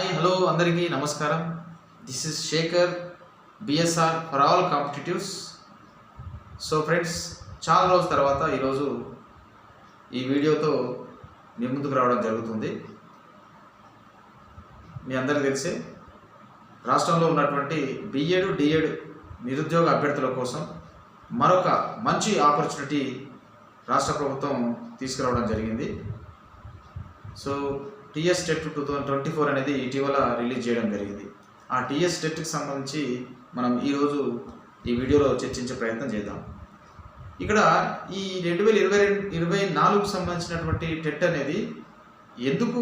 Hi hello అందరికీ నమస్కారం. This is Shekhar B S R for all competitives so friends చాలా రోజుల తర్వాత ఈరోజు ఈ వీడియోతో మీ ముందుకు రావడం జరుగుతుంది. మీ అందరికీ తెలిసే రాష్ట్రంలో ఉన్నటువంటి బిఎడ్ డిఎడ్ నిరుద్యోగ అభ్యర్థుల కోసం మరొక మంచి ఆపర్చునిటీ రాష్ట్ర ప్రభుత్వం తీసుకురావడం జరిగింది. So T S TET two thousand twenty four అనేది ఇటీవల రిలీజ్ చేయడం జరిగింది. ఆ టీఎస్ టెట్కి సంబంధించి మనం ఈరోజు ఈ వీడియోలో చర్చించే ప్రయత్నం చేద్దాం. ఇక్కడ ఈ రెండు వేల ఇరవై రెండు ఇరవై నాలుగుకు సంబంధించినటువంటి టెట్ అనేది ఎందుకు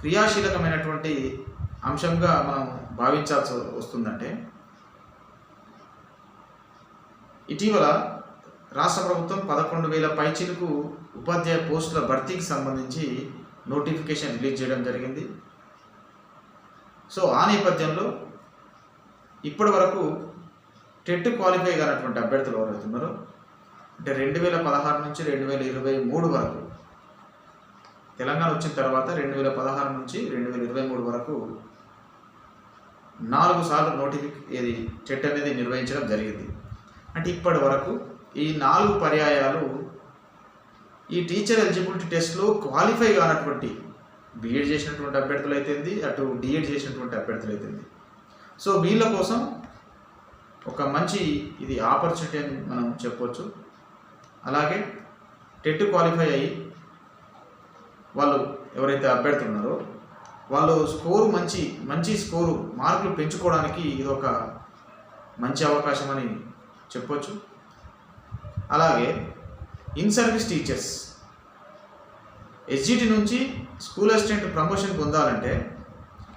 క్రియాశీలకమైనటువంటి అంశంగా మనం భావించాల్సి వస్తుందంటే ఇటీవల రాష్ట్ర ప్రభుత్వం పదకొండు వేల పైచిలకు ఉపాధ్యాయ పోస్టుల భర్తీకి సంబంధించి నోటిఫికేషన్ రిలీజ్ చేయడం జరిగింది. సో ఆ నేపథ్యంలో ఇప్పటి వరకు టెట్ క్వాలిఫై కానటువంటి అభ్యర్థులు ఎవరైతున్నారో అంటే రెండు వేల పదహారు నుంచి రెండు వేల ఇరవై మూడు వరకు. తెలంగాణ వచ్చిన తర్వాత రెండు వేల పదహారు నుంచి రెండు వేల ఇరవై మూడు వరకు నాలుగు సార్లు నోటిఫిక్ ఇది టెట్ అనేది నిర్వహించడం జరిగింది. అంటే ఇప్పటి వరకు ఈ నాలుగు పర్యాయాలు ఈ టీచర్ ఎలిజిబిలిటీ టెస్ట్లో క్వాలిఫై కానటువంటి బీఎడ్ చేసినటువంటి అభ్యర్థులు అయితేంది అటు డిఎడ్ చేసినటువంటి అభ్యర్థులు అయితేంది సో వీళ్ళ కోసం ఒక మంచి ఇది ఆపర్చునిటీ అని మనం చెప్పవచ్చు అలాగే టెట్ క్వాలిఫై అయ్యి వాళ్ళు ఎవరైతే అభ్యర్థులు ఉన్నారో వాళ్ళు స్కోరు మంచి మంచి స్కోరు మార్కులు పెంచుకోవడానికి ఇది ఒక మంచి అవకాశం అని చెప్పొచ్చు. అలాగే in service teachers. S G T నుంచి స్కూల్ అసిస్టెంట్ ప్రమోషన్ పొందాలంటే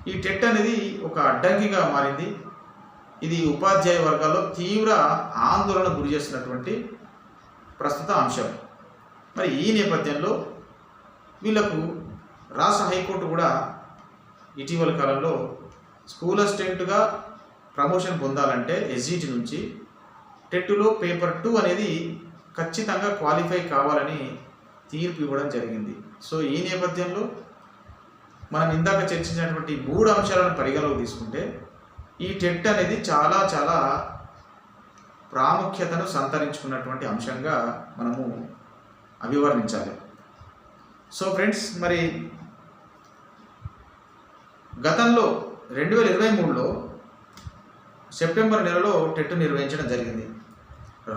ఈ టెట్ అనేది ఒక అడ్డంకిగా మారింది. ఇది ఉపాధ్యాయ వర్గాల్లో తీవ్ర ఆందోళన గురి చేస్తున్నటువంటి ప్రస్తుత అంశం. మరి ఈ నేపథ్యంలో వీళ్ళకు రాష్ట్ర హైకోర్టు కూడా ఇటీవల కాలంలో స్కూల్ అసిస్టెంట్గా ప్రమోషన్ పొందాలంటే ఎస్జిటి నుంచి టెట్లో పేపర్ టూ అనేది ఖచ్చితంగా క్వాలిఫై కావాలని తీర్పు ఇవ్వడం జరిగింది. సో ఈ నేపథ్యంలో మనం ఇందాక చర్చించినటువంటి మూడు అంశాలను పరిగణలోకి తీసుకుంటే ఈ టెట్ అనేది చాలా చాలా ప్రాముఖ్యతను సంతరించుకున్నటువంటి అంశంగా మనము అభివర్ణించాలి. సో ఫ్రెండ్స్ మరి గతంలో రెండు వేల ఇరవై మూడులో సెప్టెంబర్ నెలలో టెట్ నిర్వహించడం జరిగింది.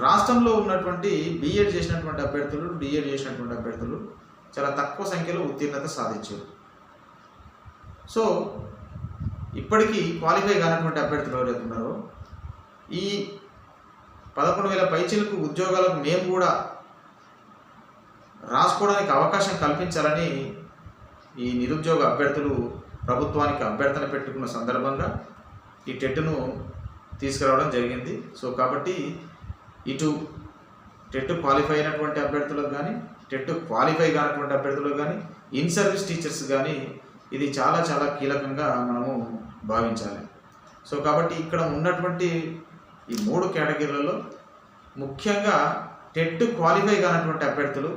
రాష్ట్రంలో ఉన్నటువంటి బీఎడ్ చేసినటువంటి అభ్యర్థులు డిఎడ్ చేసినటువంటి అభ్యర్థులు చాలా తక్కువ సంఖ్యలో ఉత్తీర్ణత సాధించారు. సో ఇప్పటికీ క్వాలిఫై కానటువంటి అభ్యర్థులు ఎవరైతే ఉన్నారో ఈ పదకొండు వేల పైచీలకు ఉద్యోగాలకు మేము కూడా రాసుకోవడానికి అవకాశం కల్పించాలని ఈ నిరుద్యోగ అభ్యర్థులు ప్రభుత్వానికి అభ్యర్థన పెట్టుకున్న సందర్భంగా ఈ టెట్ను తీసుకురావడం జరిగింది. సో కాబట్టి ఇటు టెట్ క్వాలిఫై అయినటువంటి అభ్యర్థులకు కానీ టెట్ క్వాలిఫై కానటువంటి అభ్యర్థులకు కానీ ఇన్ సర్వీస్ టీచర్స్ కానీ ఇది చాలా చాలా కీలకంగా మనము భావించాలి. సో కాబట్టి ఇక్కడ ఉన్నటువంటి ఈ మూడు కేటగిరీలలో ముఖ్యంగా టెట్ క్వాలిఫై కానటువంటి అభ్యర్థులు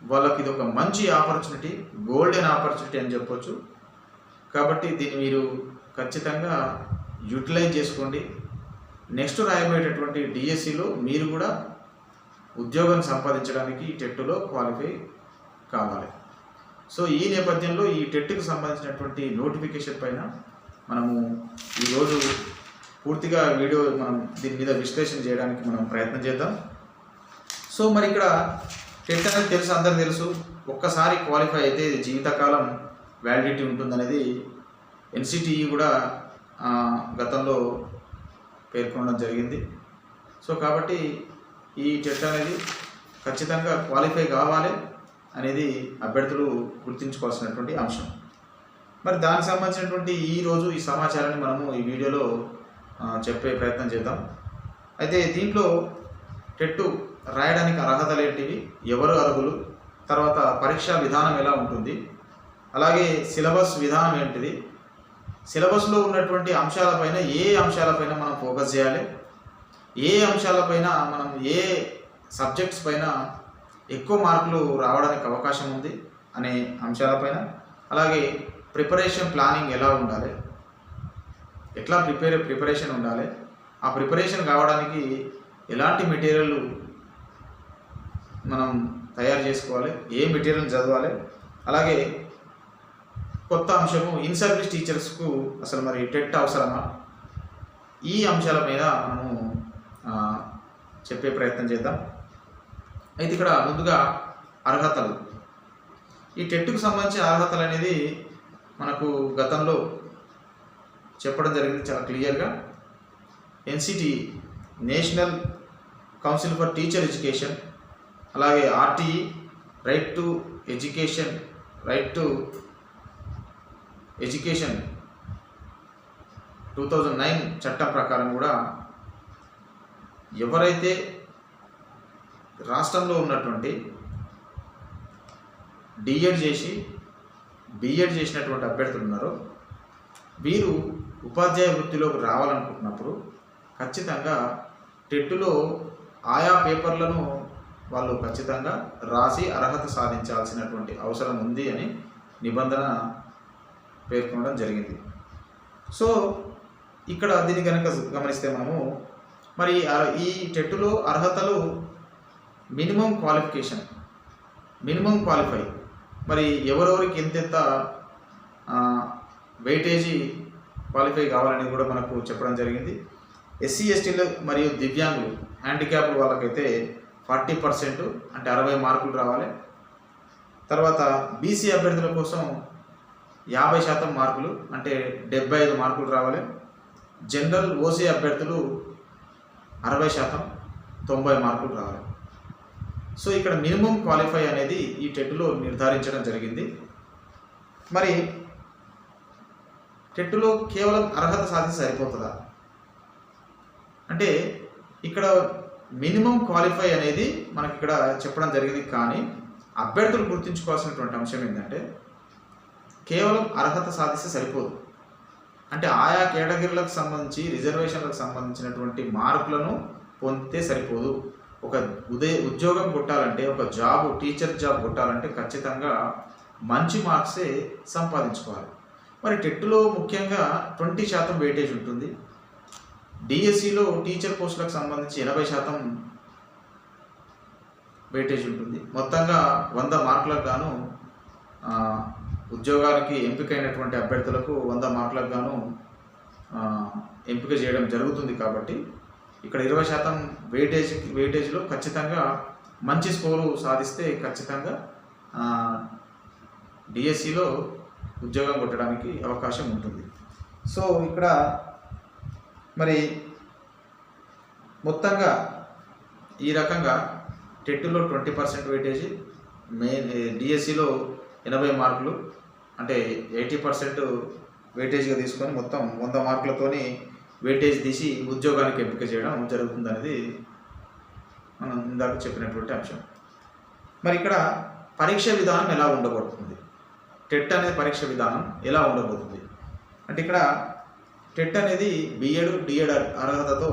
వాళ్ళకి ఇది ఒక మంచి ఆపర్చునిటీ గోల్డెన్ ఆపర్చునిటీ అని చెప్పొచ్చు. కాబట్టి దీన్ని మీరు ఖచ్చితంగా యూటిలైజ్ చేసుకోండి. నెక్స్ట్ రాయబోయేటటువంటి డిఎస్సిలో మీరు కూడా ఉద్యోగం సంపాదించడానికి టెట్లో క్వాలిఫై కావాలి. సో ఈ నేపథ్యంలో ఈ టెట్కి సంబంధించినటువంటి నోటిఫికేషన్ పైన మనము ఈరోజు పూర్తిగా వీడియో మనం దీని మీద విశ్లేషణ చేయడానికి మనం ప్రయత్నం చేద్దాం. సో మరి ఇక్కడ టెట్ అనేది తెలుసు అందరికి తెలుసు. ఒక్కసారి క్వాలిఫై అయితే జీవితకాలం వ్యాలిడిటీ ఉంటుందనేది ఎన్సిటిఈ కూడా గతంలో పేర్కొనడం జరిగింది. సో కాబట్టి ఈ టెట్ అనేది ఖచ్చితంగా క్వాలిఫై కావాలి అనేది అభ్యర్థులు గుర్తుంచుకోవాల్సినటువంటి అంశం. మరి దానికి సంబంధించినటువంటి ఈ రోజు ఈ సమాచారాన్ని మనము ఈ వీడియోలో చెప్పే ప్రయత్నం చేద్దాం. అయితే దీంట్లో టెట్టు రాయడానికి అర్హతలు ఏంటివి ఎవరు అర్హులు తర్వాత పరీక్షా విధానం ఎలా ఉంటుంది అలాగే సిలబస్ విధానం ఏంటిది సిలబస్లో ఉన్నటువంటి అంశాలపైన ఏ అంశాలపైన మనం ఫోకస్ చేయాలి? ఏ అంశాలపైన మనం ఏ సబ్జెక్ట్స్ పైన ఎక్కువ మార్కులు రావడానికి అవకాశం ఉంది అనే అంశాలపైన? అలాగే ప్రిపరేషన్ ప్లానింగ్ ఎలా ఉండాలి? ఎట్లా ప్రిపేర్ ప్రిపరేషన్ ఉండాలి? ఆ ప్రిపరేషన్ కావడానికి ఎలాంటి మెటీరియల్ మనం తయారు చేసుకోవాలి? ఏ మెటీరియల్ చదవాలి? అలాగే కొత్త అంశము ఇన్ సర్వీస్ టీచర్స్కు అసలు మరి టెట్ అవసరమా? ఈ అంశాల మీద మనము చెప్పే ప్రయత్నం చేద్దాం. అయితే ఇక్కడ ముందుగా అర్హతలు. ఈ టెట్కు సంబంధించిన అర్హతలు అనేది మనకు గతంలో చెప్పడం జరిగింది చాలా క్లియర్గా. N C T national council for teacher education అలాగే R T E right to education right to education two thousand nine చట్టం ప్రకారం కూడా ఎవరైతే రాష్ట్రంలో ఉన్నటువంటి డిఎడ్ చేసి బిఎడ్ చేసినటువంటి అభ్యర్థులు ఉన్నారో వీరు ఉపాధ్యాయ వృత్తిలోకి రావాలనుకుంటున్నప్పుడు ఖచ్చితంగా టెట్టులో ఆయా పేపర్లను వాళ్ళు ఖచ్చితంగా రాసి అర్హత సాధించాల్సినటువంటి అవసరం ఉంది అని నిబంధన పేర్కొనడం జరిగింది. సో ఇక్కడ దీన్ని కనుక గమనిస్తే మనము మరి ఈ టెట్టులో అర్హతలు మినిమం క్వాలిఫికేషన్ మినిమం క్వాలిఫై మరి ఎవరెవరికి ఎంతెంత వెయిటేజీ క్వాలిఫై కావాలని కూడా మనకు చెప్పడం జరిగింది. ఎస్సీ ఎస్టీలు మరియు దివ్యాంగులు హ్యాండిక్యాప్డ్ వాళ్ళకైతే ఫార్టీ పర్సెంట్ అంటే అరవై మార్కులు రావాలి. తర్వాత బీసీ అభ్యర్థుల కోసం యాభై శాతం మార్కులు అంటే డెబ్బై ఐదు మార్కులు రావాలి. జనరల్ ఓసీ అభ్యర్థులు అరవై శాతం తొంభై మార్కులు రావాలి. సో ఇక్కడ మినిమం క్వాలిఫై అనేది ఈ టెట్లో నిర్ధారించడం జరిగింది. మరి టెట్లో కేవలం అర్హత సాధించి సరిపోతుందా? అంటే ఇక్కడ మినిమం క్వాలిఫై అనేది మనకి ఇక్కడ చెప్పడం జరిగింది. కానీ అభ్యర్థులు గుర్తుంచుకోవాల్సినటువంటి అంశం ఏంటంటే కేవలం అర్హత సాధిస్తే సరిపోదు. అంటే ఆయా కేటగిరీలకు సంబంధించి రిజర్వేషన్లకు సంబంధించినటువంటి మార్కులను పొందితే సరిపోదు. ఒక ఉదయ ఉద్యోగం కొట్టాలంటే ఒక జాబ్ టీచర్ జాబ్ కొట్టాలంటే ఖచ్చితంగా మంచి మార్క్సే సంపాదించుకోవాలి. మరి టెట్లో ముఖ్యంగా ట్వంటీ శాతం వెయిటేజ్ ఉంటుంది. డిఎస్సిలో టీచర్ పోస్టులకు సంబంధించి ఎనభై శాతం వెయిటేజ్ ఉంటుంది. మొత్తంగా వంద మార్కులకు గాను ఉద్యోగాలకి ఎంపికైనటువంటి అభ్యర్థులకు వంద మార్కులకు గాను ఎంపిక చేయడం జరుగుతుంది కాబట్టి ఇక్కడ ఇరవై శాతం వెయిటేజ్ వెయిటేజ్లో ఖచ్చితంగా మంచి స్కోరు సాధిస్తే ఖచ్చితంగా డిఎస్సిలో ఉద్యోగం కొట్టడానికి అవకాశం ఉంటుంది. సో ఇక్కడ మరి మొత్తంగా ఈ రకంగా టెట్లో ట్వంటీ పర్సెంట్ వెయిటేజ్ మెయిన్ డిఎస్సిలో ఎనభై మార్కులు అంటే ఎయిటీ పర్సెంట్ వెయిటేజ్గా తీసుకొని మొత్తం వంద మార్కులతోని వెయిటేజ్ తీసి ఉద్యోగానికి ఎంపిక చేయడం జరుగుతుందనేది మనం ఇందాక చెప్పినటువంటి అంశం. మరి ఇక్కడ పరీక్ష విధానం ఎలా ఉండబోతుంది? టెట్ అనేది పరీక్ష విధానం ఎలా ఉండబోతుంది? అంటే ఇక్కడ టెట్ అనేది బిఎడ్ డిఎడ్ అర్హతతో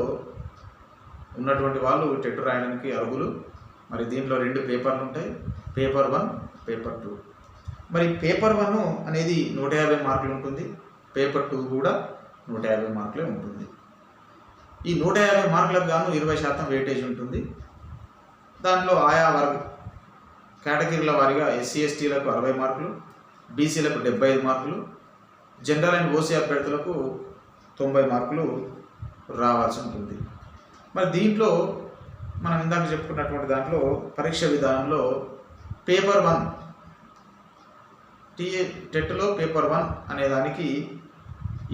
ఉన్నటువంటి వాళ్ళు టెట్ రాయడానికి అర్హులు. మరి దీంట్లో రెండు పేపర్లు ఉంటాయి. Paper one paper two. మరి పేపర్ వన్ అనేది నూట యాభై మార్కులు ఉంటుంది. పేపర్ టూ కూడా నూట యాభై మార్కులే ఉంటుంది. ఈ నూట యాభై మార్కులకు గాను ఇరవై శాతం వెయిటేజ్ ఉంటుంది. దాంట్లో ఆయా వర్గ కేటగిరీల వారీగా ఎస్సీ ఎస్టీలకు అరవై మార్కులు బీసీలకు డెబ్బై ఐదు మార్కులు జనరల్ అండ్ ఓసీ అభ్యర్థులకు తొంభై మార్కులు రావాల్సి ఉంటుంది. మరి దీంట్లో మనం ఇందాక చెప్పుకున్నటువంటి దాంట్లో పరీక్ష విధానంలో పేపర్ వన్ టీఏ టెట్లో పేపర్ వన్ అనే దానికి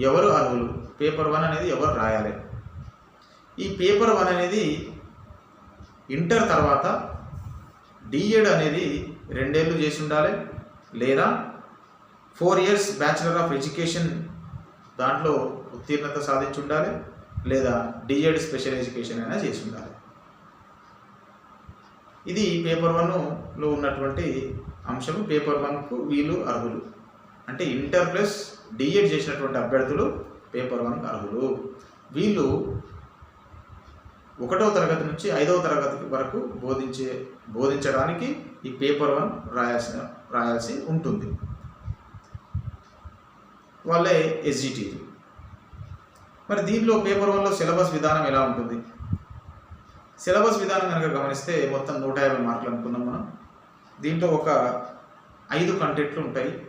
ఎవరు అర్హులు? పేపర్ వన్ అనేది ఎవరు రాయాలి? ఈ పేపర్ వన్ అనేది ఇంటర్ తర్వాత డిఎడ్ అనేది రెండేళ్ళు చేసి ఉండాలి లేదా four years bachelor of education దాంట్లో ఉత్తీర్ణత సాధించి ఉండాలి లేదా డిఎడ్ స్పెషల్ ఎడ్యుకేషన్ అయినా చేసి ఉండాలి. ఇది పేపర్ వన్లో ఉన్నటువంటి అంశం పేపర్ వన్కు వీళ్ళు అర్హులు. అంటే ఇంటర్ ప్లస్ డిఎడ్ చేసినటువంటి అభ్యర్థులు పేపర్ వన్ అర్హులు. వీళ్ళు ఒకటో తరగతి నుంచి ఐదవ తరగతి వరకు బోధించే బోధించడానికి ఈ పేపర్ వన్ రాయాల్సిన రాయాల్సి ఉంటుంది. వాళ్ళే ఎస్జిటీలు మరి దీనిలో పేపర్ వన్లో సిలబస్ విధానం ఎలా ఉంటుంది? సిలబస్ విధానం కనుక గమనిస్తే మొత్తం నూట యాభై మార్కులు అనుకున్నాం మనం. దీంట్లో ఒక ఐదు కంటెంట్లు ఉంటాయి.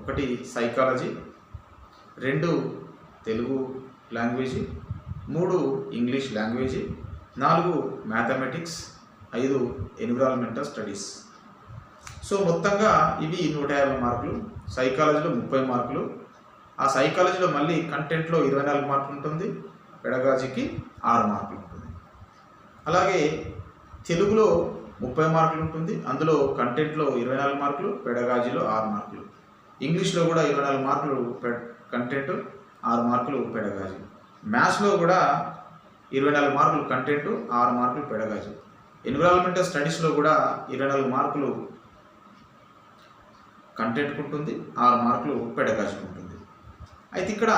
ఒకటి సైకాలజీ రెండు తెలుగు లాంగ్వేజ్ మూడు ఇంగ్లీష్ లాంగ్వేజ్ నాలుగు మ్యాథమెటిక్స్ ఐదు ఎన్విరాన్మెంటల్ స్టడీస్ సో మొత్తంగా ఇవి నూట యాభై మార్కులు సైకాలజీలో ముప్పై మార్కులు. ఆ సైకాలజీలో మళ్ళీ కంటెంట్లో ఇరవై నాలుగు మార్కులు ఉంటుంది పెడగాజీకి ఆరు మార్కులు ఉంటుంది. అలాగే తెలుగులో ముప్పై మార్కులు ఉంటుంది. అందులో కంటెంట్లో ఇరవై నాలుగు మార్కులు పెడగాజీలో ఆరు మార్కులు. ఇంగ్లీష్లో కూడా ఇరవై నాలుగు మార్కులు కంటెంట్ ఆరు మార్కులు పెడగాజీ మ్యాథ్స్లో కూడా ఇరవై నాలుగు మార్కులు కంటెంట్ ఆరు మార్కులు పెడగాజీ ఎన్విరాన్మెంటల్ స్టడీస్లో కూడా ఇరవై నాలుగు మార్కులు కంటెంట్ ఉంటుంది ఆరు మార్కులు పెడగాజీకి ఉంటుంది. అయితే ఇక్కడ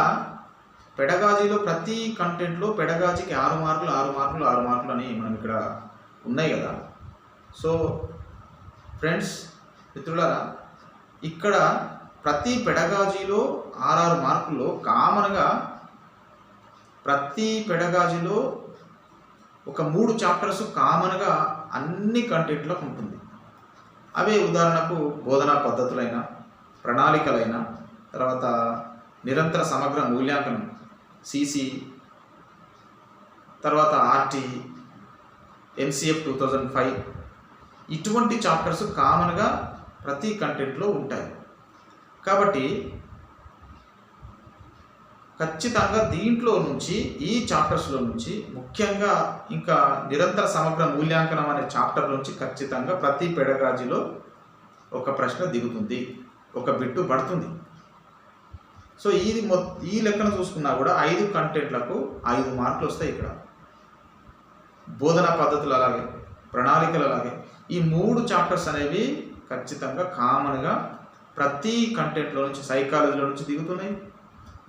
పెడగాజీలో ప్రతి కంటెంట్లో పెడగాజీకి ఆరు మార్కులు ఆరు మార్కులు ఆరు మార్కులు అని మనం ఇక్కడ ఉన్నాయి కదా. సో ఫ్రెండ్స్ మిత్రులారా ఇక్కడ ప్రతి పెడగాజీలో ఆరారు మార్కుల్లో కామన్గా ప్రతి పెడగాజీలో ఒక మూడు చాప్టర్స్ కామన్గా అన్ని కంటెంట్లకు ఉంటుంది. అవే ఉదాహరణకు బోధనా పద్ధతులైన ప్రణాళికలైన తర్వాత నిరంతర సమగ్ర మూల్యాంకనం సిసి తర్వాత R T N C F two thousand five ఇటువంటి చాప్టర్స్ కామన్గా ప్రతి కంటెంట్లో ఉంటాయి. కాబట్టి ఖచ్చితంగా దీంట్లో నుంచి ఈ చాప్టర్స్లో నుంచి ముఖ్యంగా ఇంకా నిరంతర సమగ్ర మూల్యాంకనం అనే చాప్టర్ నుంచి ఖచ్చితంగా ప్రతి పెడగాజీలో ఒక ప్రశ్న దిగుతుంది ఒక బిట్టు పడుతుంది. సో ఇది మొ ఈ లెక్కన చూసుకున్నా కూడా ఐదు కంటెంట్లకు ఐదు మార్కులు వస్తాయి ఇక్కడ. బోధనా పద్ధతులు అలాగే ప్రణాళికలు అలాగే ఈ మూడు చాప్టర్స్ అనేవి ఖచ్చితంగా కామన్గా ప్రతి కంటెంట్లో నుంచి సైకాలజీలో నుంచి దిగుతున్నాయి.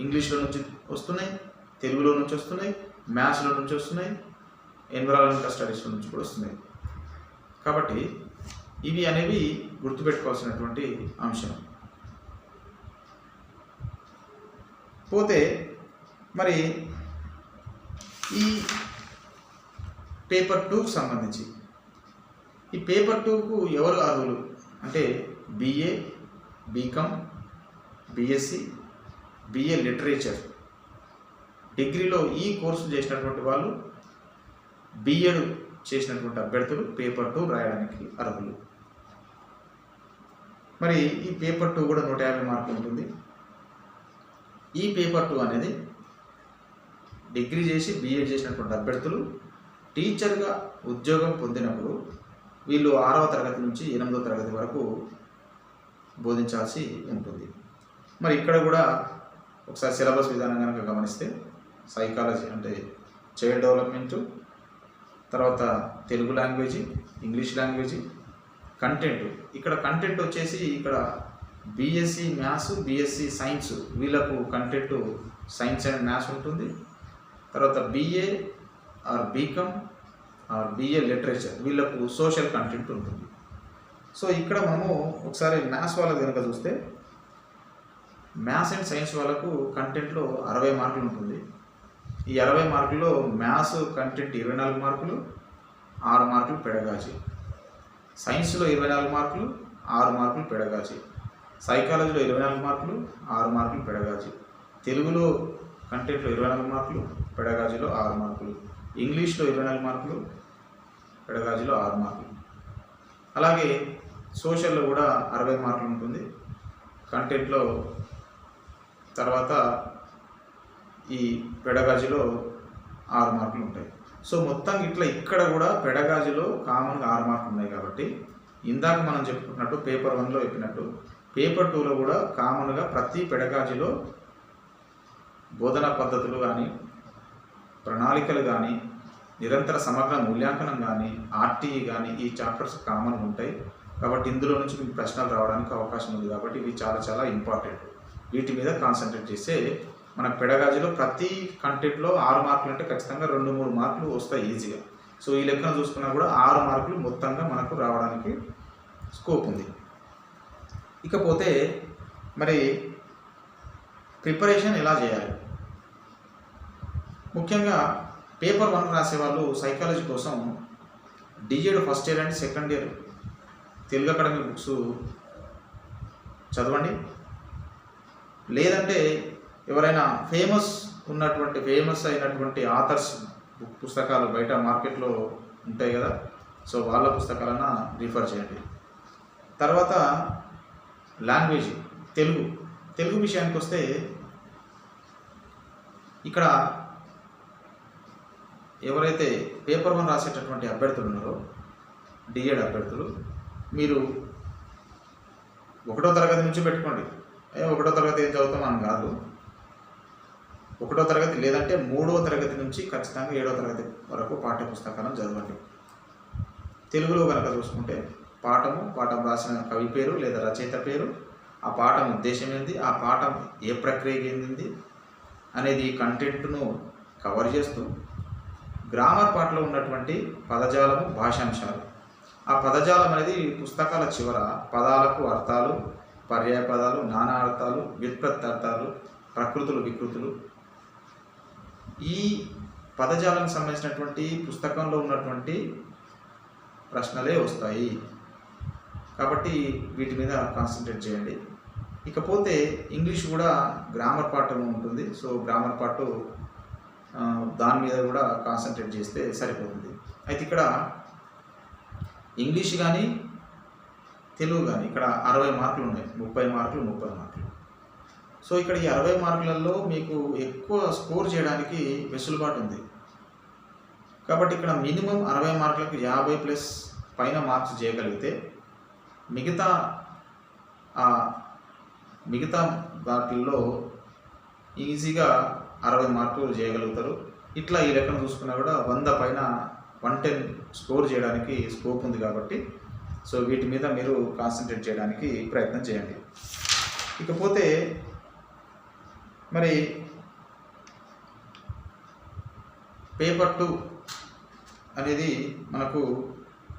ఇంగ్లీష్లో నుంచి వస్తున్నాయి తెలుగులో నుంచి వస్తున్నాయి మ్యాథ్స్లో నుంచి వస్తున్నాయి ఎన్విరాన్మెంటల్ స్టడీస్లో నుంచి కూడా వస్తున్నాయి. కాబట్టి ఇవి అనేవి గుర్తుపెట్టుకోవాల్సినటువంటి అంశం. పోతే మరి ఈ పేపర్ టూకు సంబంధించి ఈ పేపర్ టూకు ఎవరు అర్హులు? అంటే B A B Com B Sc B A literature డిగ్రీలో ఈ కోర్సు చేసినటువంటి వాళ్ళు బిఎడ్ చేసినటువంటి అభ్యర్థులు పేపర్ టూ రాయడానికి అర్హులు. మరి ఈ పేపర్ టూ కూడా నూట యాభై మార్కులు ఉంటుంది. ఈ పేపర్ టూ అనేది డిగ్రీ చేసి బీఎడ్ చేసినటువంటి అభ్యర్థులు టీచర్గా ఉద్యోగం పొందినప్పుడు వీళ్ళు ఆరవ తరగతి నుంచి ఎనిమిదవ తరగతి వరకు బోధించాల్సి ఉంటుంది. మరి ఇక్కడ కూడా ఒకసారి సిలబస్ విధానం కనుక గమనిస్తే సైకాలజీ అంటే చైల్డ్ డెవలప్మెంటు తర్వాత Telugu language English language content ఇక్కడ కంటెంట్ వచ్చేసి ఇక్కడ B Sc maths B Sc science వీళ్ళకు కంటెంట్ సైన్స్ అండ్ మ్యాథ్స్ ఉంటుంది. తర్వాత B A or B Com B A literature వీళ్ళకు సోషల్ కంటెంట్ ఉంటుంది. సో ఇక్కడ మనము ఒకసారి మ్యాథ్స్ వాళ్ళకి కనుక చూస్తే మ్యాథ్స్ అండ్ సైన్స్ వాళ్ళకు కంటెంట్లో అరవై మార్కులు ఉంటుంది. ఈ అరవై మార్కుల్లో మ్యాథ్స్ కంటెంట్ ఇరవై నాలుగు మార్కులు ఆరు మార్కులు పెడగాచి. సైన్స్లో ఇరవై నాలుగు మార్కులు ఆరు మార్కులు పెడగాచి. సైకాలజీలో ఇరవై నాలుగు మార్కులు ఆరు మార్కులు పెడగాచి. తెలుగులో కంటెంట్లో ఇరవై నాలుగు మార్కులు పెడగాజీలో ఆరు మార్కులు. ఇంగ్లీష్లో ఇరవై నాలుగు మార్కులు పెడగాజులో ఆరు మార్కులు. అలాగే సోషల్లో కూడా అరవై మార్కులు ఉంటుంది. కంటెంట్లో తర్వాత ఈ పెడగాజులో ఆరు మార్కులు ఉంటాయి. సో మొత్తం ఇట్లా ఇక్కడ కూడా పెడగాజులో కామన్గా ఆరు మార్కులు ఉన్నాయి కాబట్టి ఇందాక మనం చెప్పుకున్నట్టు పేపర్ వన్లో చెప్పినట్టు పేపర్ టూలో కూడా కామన్గా ప్రతి పెడగాజులో బోధనా పద్ధతులు కానీ ప్రణాళికలు కానీ నిరంతర సమగ్ర మూల్యాంకనం కానీ ఆర్టీఈ కానీ ఈ చాప్టర్స్ కామన్ ఉంటాయి. కాబట్టి ఇందులో నుంచి మీకు ప్రశ్నలు రావడానికి అవకాశం ఉంది. కాబట్టి ఇవి చాలా చాలా ఇంపార్టెంట్. వీటి మీద కాన్సన్ట్రేట్ చేస్తే మన పెడగాజీలో ప్రతి కంటెంట్లో ఆరు మార్కులు అంటే ఖచ్చితంగా రెండు మూడు మార్కులు వస్తాయి ఈజీగా. సో ఈ లెక్కన చూసుకున్నా కూడా ఆరు మార్కులు మొత్తంగా మనకు రావడానికి స్కోప్ ఉంది. ఇకపోతే మరి ప్రిపరేషన్ ఎలా చేయాలి? ముఖ్యంగా పేపర్ వన్ రాసేవాళ్ళు సైకాలజీ కోసం D Ed first year and second year Telugu academy books చదవండి. లేదంటే ఎవరైనా ఫేమస్ ఉన్నటువంటి ఫేమస్ అయినటువంటి ఆథర్స్ బుక్ పుస్తకాలు బయట మార్కెట్లో ఉంటాయి కదా సో వాళ్ళ పుస్తకాలన్నా రిఫర్ చేయండి. తర్వాత లాంగ్వేజ్ తెలుగు. తెలుగు విషయానికి వస్తే ఇక్కడ ఎవరైతే పేపర్ వన్ రాసేటటువంటి అభ్యర్థులు ఉన్నారో డిఎడ్ అభ్యర్థులు మీరు ఒకటో తరగతి నుంచి పెట్టుకోండి. ఏ ఒకటో తరగతి ఏం చదువుతాం అని కాదు. ఒకటో తరగతి లేదంటే మూడో తరగతి నుంచి ఖచ్చితంగా ఏడో తరగతి వరకు పాఠ్య పుస్తకాలను చదవండి. తెలుగులో కనుక చూసుకుంటే పాఠము పాఠం రాసిన కవి పేరు లేదా రచయిత పేరు ఆ పాఠం ఉద్దేశం ఏంది ఆ పాఠం ఏ ప్రక్రియ చెందింది అనేది కంటెంట్ను కవర్ చేస్తూ గ్రామర్ పాటలో ఉన్నటువంటి పదజాలము భాషాంశాలు. ఆ పదజాలం అనేది పుస్తకాల చివర పదాలకు అర్థాలు పర్యాయ పదాలు నానా అర్థాలు వ్యుత్పత్తి ప్రకృతులు వికృతులు. ఈ పదజాలం సంబంధించినటువంటి పుస్తకంలో ఉన్నటువంటి ప్రశ్నలే వస్తాయి. కాబట్టి వీటి మీద కాన్సన్ట్రేట్ చేయండి. ఇకపోతే ఇంగ్లీష్ కూడా గ్రామర్ పాఠం ఉంటుంది. సో గ్రామర్ పాటు దాని మీద కూడా కాన్సన్ట్రేట్ చేస్తే సరిపోతుంది. అయితే ఇక్కడ ఇంగ్లీష్ కానీ తెలుగు కానీ ఇక్కడ అరవై మార్కులు ఉన్నాయి. ముప్పై మార్కులు ముప్పై మార్కులు. సో ఇక్కడ ఈ అరవై మార్కులలో మీకు ఎక్కువ స్కోర్ చేయడానికి వెసులుబాటు ఉంది. కాబట్టి ఇక్కడ మినిమం అరవై మార్కులకు యాభై ప్లస్ పైన మార్క్స్ చేయగలిగితే మిగతా ఆ మిగతా దాటిల్లో ఈజీగా అరవై మార్కులు చేయగలుగుతారు. ఇట్లా ఈ లెక్కను చూసుకున్నా కూడా వంద పైన వన్ టెన్ స్కోర్ చేయడానికి స్కోప్ ఉంది కాబట్టి సో వీటి మీద మీరు కాన్సన్ట్రేట్ చేయడానికి ప్రయత్నం చేయండి. ఇకపోతే మరి పేపర్ టూ అనేది మనకు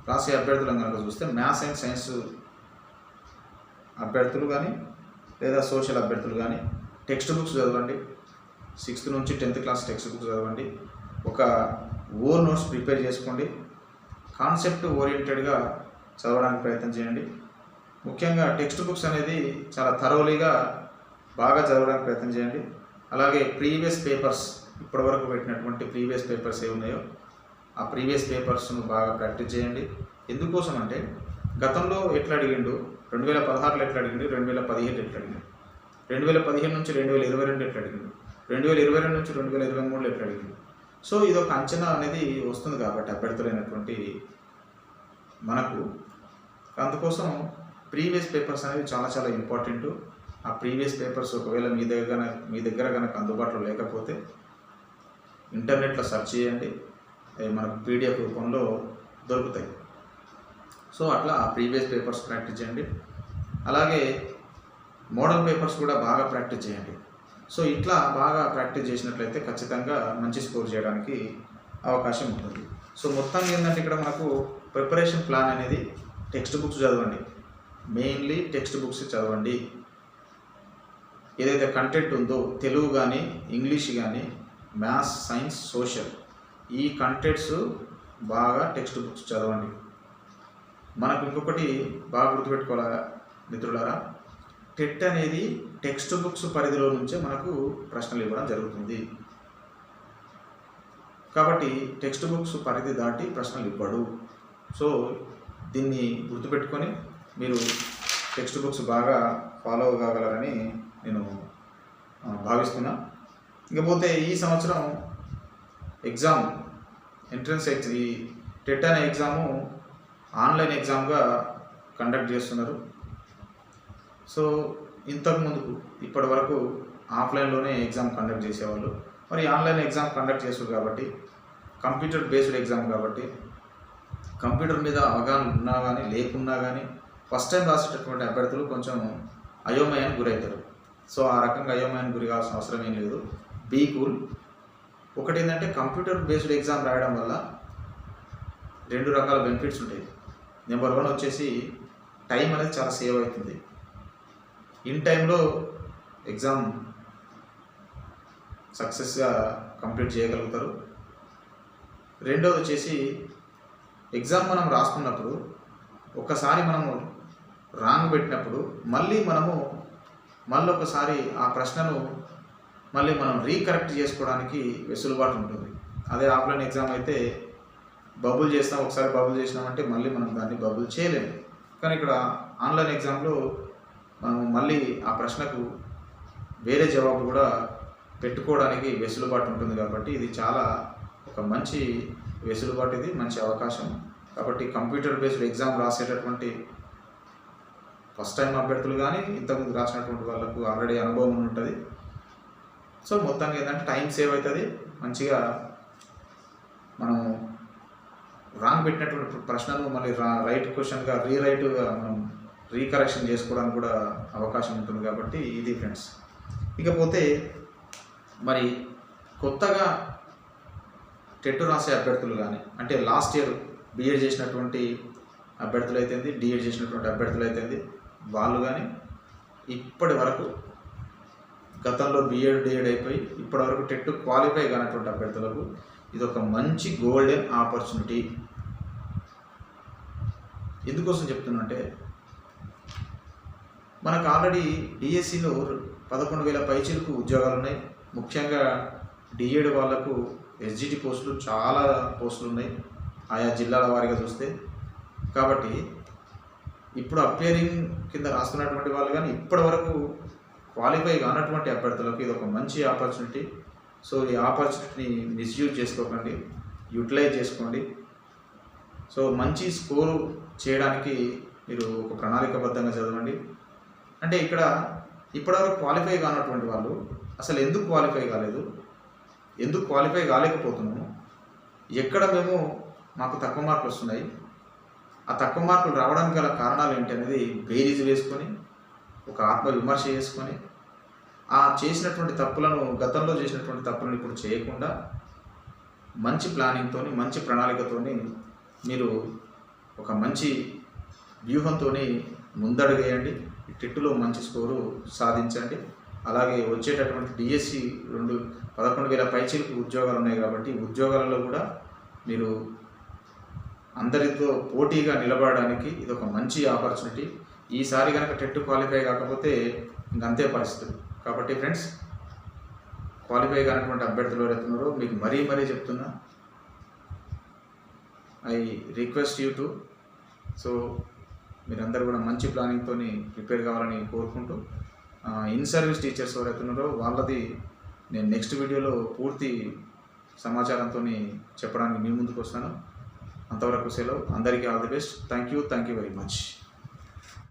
రాసే అభ్యర్థులను కనుక చూస్తే మ్యాథ్స్ అండ్ సైన్స్ అభ్యర్థులు కానీ లేదా సోషల్ అభ్యర్థులు కానీ టెక్స్ట్ బుక్స్ చదవండి. సిక్స్త్ నుంచి టెన్త్ క్లాస్ టెక్స్ట్ బుక్స్ చదవండి. ఒక ఓర్ నోట్స్ ప్రిపేర్ చేసుకోండి. కాన్సెప్ట్ ఓరియంటెడ్గా చదవడానికి ప్రయత్నం చేయండి. ముఖ్యంగా టెక్స్ట్ బుక్స్ అనేది చాలా థరోలీగా బాగా చదవడానికి ప్రయత్నం చేయండి. అలాగే ప్రీవియస్ పేపర్స్ ఇప్పటివరకు పెట్టినటువంటి ప్రీవియస్ పేపర్స్ ఏ ఉన్నాయో ఆ ప్రీవియస్ పేపర్స్ను బాగా ప్రాక్టీస్ చేయండి. ఎందుకోసం అంటే గతంలో ఎట్లా అడిగిండు? రెండు వేల పదహారులో ఎట్లా అడిగిండు? రెండు వేల పదిహేడు ఎట్లా అడిగిండు? రెండు వేల పదిహేను నుంచి రెండు వేల ఇరవై రెండు ఎట్లా అడిగిండు? రెండు వేల ఇరవై రెండు నుంచి రెండు వేల ఇరవై మూడులో ఎట్లా అడిగిండు సో ఇది ఒక అంచనా అనేది వస్తుంది కాబట్టి అభ్యర్థులైనటువంటి మనకు. అందుకోసం ప్రీవియస్ పేపర్స్ అనేవి చాలా చాలా ఇంపార్టెంట్. ఆ ప్రీవియస్ పేపర్స్ ఒకవేళ మీ దగ్గర మీ దగ్గర కనుక అందుబాటులో లేకపోతే ఇంటర్నెట్లో సెర్చ్ చేయండి. అవి మనకు పీడిఎఫ్ రూపంలో దొరుకుతాయి. సో అట్లా ప్రీవియస్ పేపర్స్ ప్రాక్టీస్ చేయండి. అలాగే మోడల్ పేపర్స్ కూడా బాగా ప్రాక్టీస్ చేయండి. సో ఇట్లా బాగా ప్రాక్టీస్ చేసినట్లయితే ఖచ్చితంగా మంచి స్కోర్ చేయడానికి అవకాశం ఉంటుంది. సో మొత్తం ఏంటంటే ఇక్కడ మనకు ప్రిపరేషన్ ప్లాన్ అనేది టెక్స్ట్ బుక్స్ చదవండి. మెయిన్లీ టెక్స్ట్ బుక్స్ చదవండి. ఏదైతే కంటెంట్ ఉందో తెలుగు కానీ ఇంగ్లీష్ కానీ మ్యాథ్స్ సైన్స్ సోషల్ ఈ కంటెంట్స్ బాగా టెక్స్ట్ బుక్స్ చదవండి. మనకు ఇంకొకటి బాగా గుర్తుపెట్టుకోవాలా మిత్రులారా? టెట్ అనేది టెక్స్ట్ బుక్స్ పరిధిలో నుంచే మనకు ప్రశ్నలు ఇవ్వడం జరుగుతుంది. కాబట్టి టెక్స్ట్ బుక్స్ పరిధి దాటి ప్రశ్నలు ఇవ్వడు. సో దీన్ని గుర్తుపెట్టుకొని మీరు టెక్స్ట్ బుక్స్ బాగా ఫాలో కాగలరని నేను భావిస్తున్నా. ఇకపోతే ఈ సంవత్సరం ఎగ్జామ్ ఎంట్రన్స్ ఎగ్జామ్ ఈ టెట్ అనే ఎగ్జాము ఆన్లైన్ ఎగ్జామ్గా కండక్ట్ చేస్తున్నారు. సో ఇంతకు ముందుకు ఇప్పటి వరకు ఆఫ్లైన్లోనే ఎగ్జామ్ కండక్ట్ చేసేవాళ్ళు. మరి ఆన్లైన్ ఎగ్జామ్ కండక్ట్ చేస్తారు కాబట్టి కంప్యూటర్ బేస్డ్ ఎగ్జామ్ కాబట్టి కంప్యూటర్ మీద అవగాహన ఉన్నా కానీ లేకున్నా కానీ ఫస్ట్ టైం రాసేటటువంటి అభ్యర్థులు కొంచెం అయోమయానికి గురవుతారు సో ఆ రకంగా అయోమయానికి గురి కావాల్సిన అవసరం ఏం లేదు. బీ కూల్ ఒకటి ఏంటంటే కంప్యూటర్ బేస్డ్ ఎగ్జామ్ రాయడం వల్ల రెండు రకాల బెనిఫిట్స్ ఉంటాయి. నెంబర్ వన్ వచ్చేసి టైం అనేది చాలా సేవ్ అవుతుంది. ఇన్ టైంలో ఎగ్జామ్ సక్సెస్గా కంప్లీట్ చేయగలుగుతారు. రెండోది వచ్చేసి ఎగ్జామ్ మనం రాసుకున్నప్పుడు ఒకసారి మనము రాంగ్ పెట్టినప్పుడు మళ్ళీ మనము మళ్ళీ ఒకసారి ఆ ప్రశ్నను మళ్ళీ మనం రీకరెక్ట్ చేసుకోవడానికి వెసులుబాటు ఉంటుంది. అదే ఆఫ్లైన్ ఎగ్జామ్ అయితే బబుల్ చేస్తాం ఒకసారి బబుల్ చేసినామంటే మళ్ళీ మనం దాన్ని బబుల్ చేయలేము. కానీ ఇక్కడ ఆన్లైన్ ఎగ్జామ్లో మనం మళ్ళీ ఆ ప్రశ్నకు వేరే జవాబు కూడా పెట్టుకోవడానికి వెసులుబాటు ఉంటుంది కాబట్టి ఇది చాలా ఒక మంచి వెసులుబాటు ఇది మంచి అవకాశం. కాబట్టి కంప్యూటర్ బేస్డ్ ఎగ్జామ్ రాసేటటువంటి ఫస్ట్ టైం అభ్యర్థులు కానీ ఇంతకుముందు రాసినటువంటి వాళ్ళకు ఆల్రెడీ అనుభవం ఉంటుంది సో మొత్తానికి ఏంటంటే టైం సేవ్ అవుతుంది మంచిగా మనం రాంగ్ పెట్టినటువంటి ప్రశ్నను మళ్ళీ రా రైట్ క్వశ్చన్గా రీరైట్గా మనం రీకరెక్షన్ చేసుకోవడానికి కూడా అవకాశం ఉంటుంది కాబట్టి ఇది ఫ్రెండ్స్ ఇకపోతే మరి కొత్తగా టెట్ రాసే అభ్యర్థులు కానీ అంటే లాస్ట్ ఇయర్ బీఎడ్ చేసినటువంటి అభ్యర్థులు అయితేంది డిఎడ్ చేసినటువంటి అభ్యర్థులు అయితేంది వాళ్ళు కానీ ఇప్పటి వరకు గతంలో బీఎడ్ డిఎడ్ అయిపోయి ఇప్పటి వరకు టెట్ క్వాలిఫై కానటువంటి అభ్యర్థులకు ఇది ఒక మంచి గోల్డెన్ ఆపర్చునిటీ ఎందుకోసం చెప్తున్నంటే మనకు ఆల్రెడీ డిఎస్సిలో పదకొండు వేల పైచీలకు ఉద్యోగాలు ఉన్నాయి. ముఖ్యంగా డిఎడ్ వాళ్ళకు ఎస్జిటి పోస్టులు చాలా పోస్టులు ఉన్నాయి. ఆయా జిల్లాల వారిగా చూస్తే. కాబట్టి ఇప్పుడు అపేరింగ్ కింద రాస్తున్నటువంటి వాళ్ళు కానీ ఇప్పటి వరకు క్వాలిఫై కానటువంటి అభ్యర్థులకు ఇది ఒక మంచి ఆపర్చునిటీ. సో ఈ ఆపర్చునిటీని మిస్యూజ్ చేసుకోకండి యూటిలైజ్ చేసుకోండి. సో మంచి స్కోరు చేయడానికి మీరు ఒక ప్రణాళికబద్ధంగా చదవండి. అంటే ఇక్కడ ఇప్పటివరకు క్వాలిఫై కానటువంటి వాళ్ళు అసలు ఎందుకు క్వాలిఫై కాలేదు? ఎందుకు క్వాలిఫై కాలేకపోతున్నాము? ఎక్కడ మేము మాకు తక్కువ మార్కులు వస్తున్నాయి? ఆ తక్కువ మార్కులు రావడానికి గల కారణాలు ఏంటి అనేది బేరీజ్ వేసుకొని ఒక ఆత్మ విమర్శ చేసుకొని ఆ చేసినటువంటి తప్పులను గతంలో చేసినటువంటి తప్పులను ఇప్పుడు చేయకుండా మంచి ప్లానింగ్తో మంచి ప్రణాళికతోని మీరు ఒక మంచి వ్యూహంతో ముందడుగేయండి. టెట్టులో మంచి స్కోరు సాధించండి. అలాగే వచ్చేటటువంటి డిఎస్సి రెండు పదకొండు వేల పైచిలకు ఉద్యోగాలు ఉన్నాయి కాబట్టి ఉద్యోగాలలో కూడా మీరు అందరితో పోటీగా నిలబడడానికి ఇది ఒక మంచి ఆపర్చునిటీ. ఈసారి కనుక టెట్ క్వాలిఫై కాకపోతే ఇంకంతే పరిస్థితులు కాబట్టి ఫ్రెండ్స్ క్వాలిఫై కానటువంటి అభ్యర్థులు ఎవరైతున్నారో మీకు మరీ మరీ చెప్తున్నా. I request you to. So మీరందరూ కూడా మంచి ప్లానింగ్తో ప్రిపేర్ కావాలని కోరుకుంటూ ఇన్ సర్వీస్ టీచర్స్ ఎవరైతే ఉన్నారో వాళ్ళది నేను నెక్స్ట్ వీడియోలో పూర్తి సమాచారంతో చెప్పడానికి మీ ముందుకు వస్తాను. అంతవరకు సెలవు. అందరికీ all the best thank you thank you very much